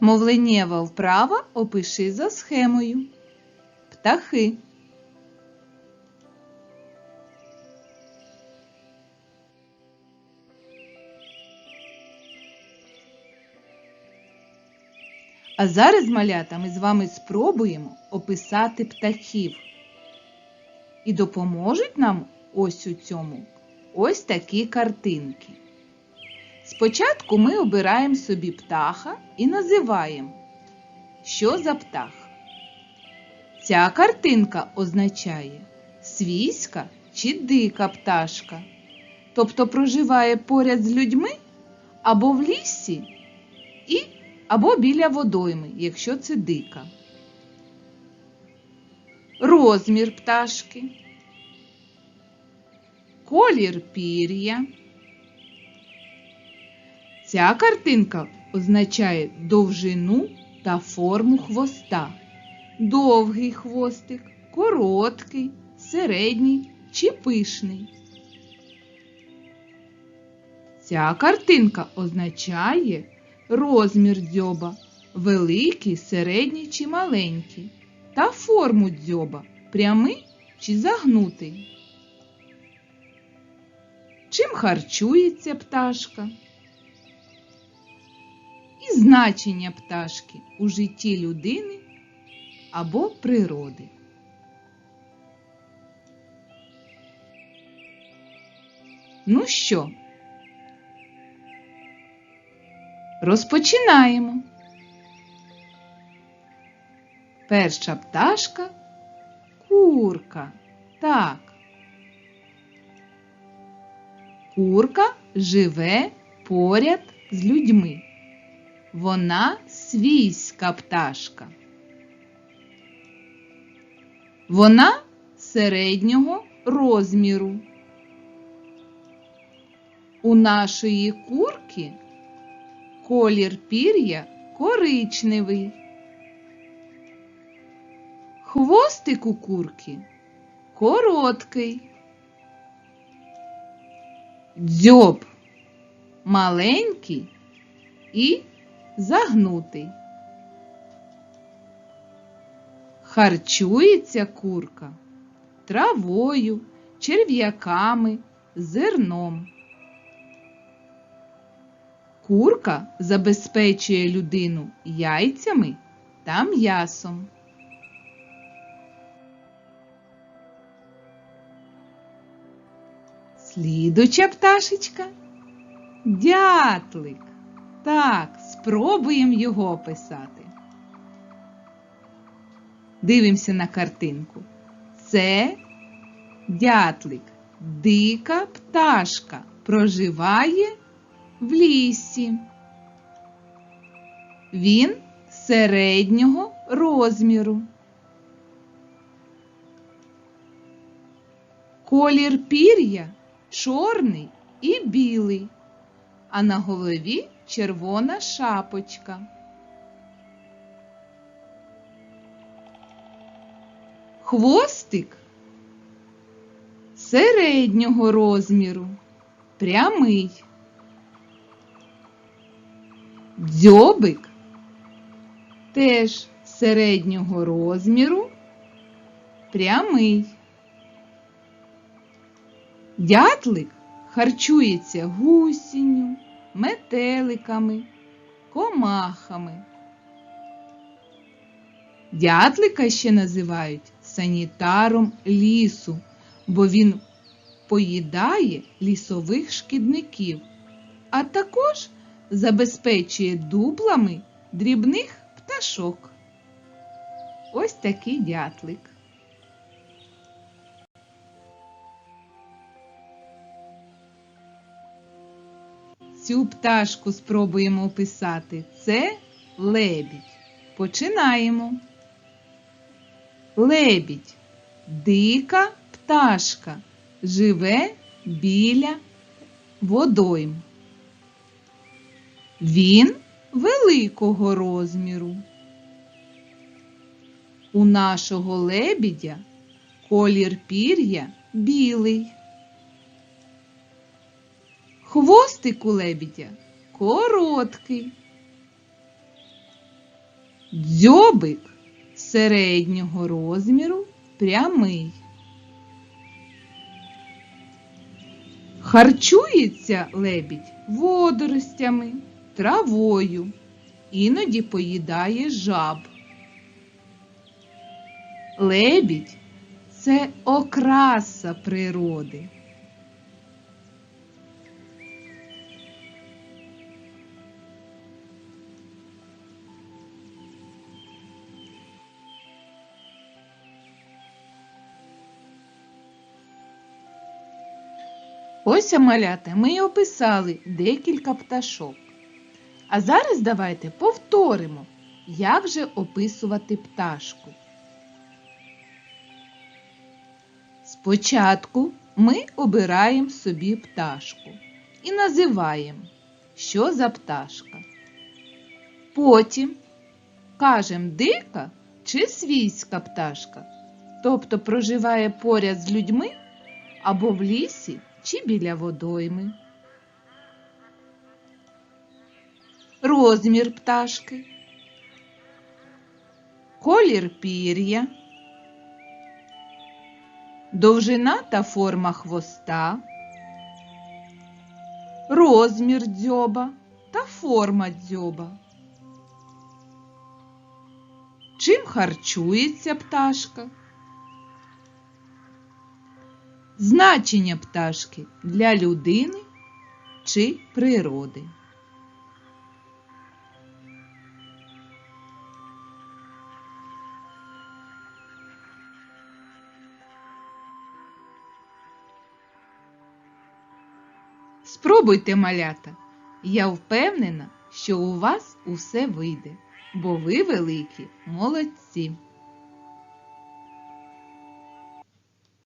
Мовленнєва вправа опиши за схемою. Птахи. А зараз, малята, ми з вами спробуємо описати птахів. І допоможуть нам ось у цьому ось такі картинки. Спочатку ми обираємо собі птаха і називаємо, що за птах. Ця картинка означає свійська чи дика пташка, тобто проживає поряд з людьми або в лісі, і, або біля водойми, якщо це дика. Розмір пташки, колір пір'я. Ця картинка означає довжину та форму хвоста. Довгий хвостик, короткий, середній чи пишний. Ця картинка означає розмір дзьоба великий, середній чи маленький, та форму дзьоба прямий чи загнутий. Чим харчується пташка? І значення пташки у житті людини або природи. Ну що? Розпочинаємо. Перша пташка курка. Так. Курка живе поряд з людьми. Вона свійська пташка. Вона середнього розміру. У нашої курки колір пір'я коричневий. Хвостик у курки короткий. Дзьоб маленький і загнутий. Харчується курка травою, черв'яками, зерном. Курка забезпечує людину яйцями та м'ясом. Слідуча пташечка дятлик. Так, спробуємо його описати. Дивимося на картинку. Це дятлик, дика пташка, проживає в лісі. Він середнього розміру. Колір пір'я чорний і білий, а на голові червона шапочка. Хвостик середнього розміру, прямий. Дзьобик теж середнього розміру, прямий. Дятлик харчується гусінню, метеликами, комахами. Дятлика ще називають санітаром лісу, бо він поїдає лісових шкідників, а також забезпечує дуплами дрібних пташок. Ось такий дятлик. Цю пташку спробуємо описати. Це лебідь. Починаємо. Лебідь дика пташка живе біля водойм. Він великого розміру. У нашого лебідя колір пір'я білий. Хвостик у лебідя короткий. Дзьобик середнього розміру прямий. Харчується лебідь водоростями, травою, іноді поїдає жаб. Лебідь це окраса природи. Ось малята, ми й описали декілька пташок. А зараз давайте повторимо, як же описувати пташку. Спочатку ми обираємо собі пташку і називаємо, що за пташка. Потім кажемо дика чи свійська пташка, тобто проживає поряд з людьми або в лісі чи біля водойми. Розмір пташки, колір пір'я, довжина та форма хвоста, розмір дзьоба та форма дзьоба. Чим харчується пташка? Значення пташки для людини чи природи. Спробуйте малята. Я впевнена, що у вас усе вийде, бо ви великі молодці.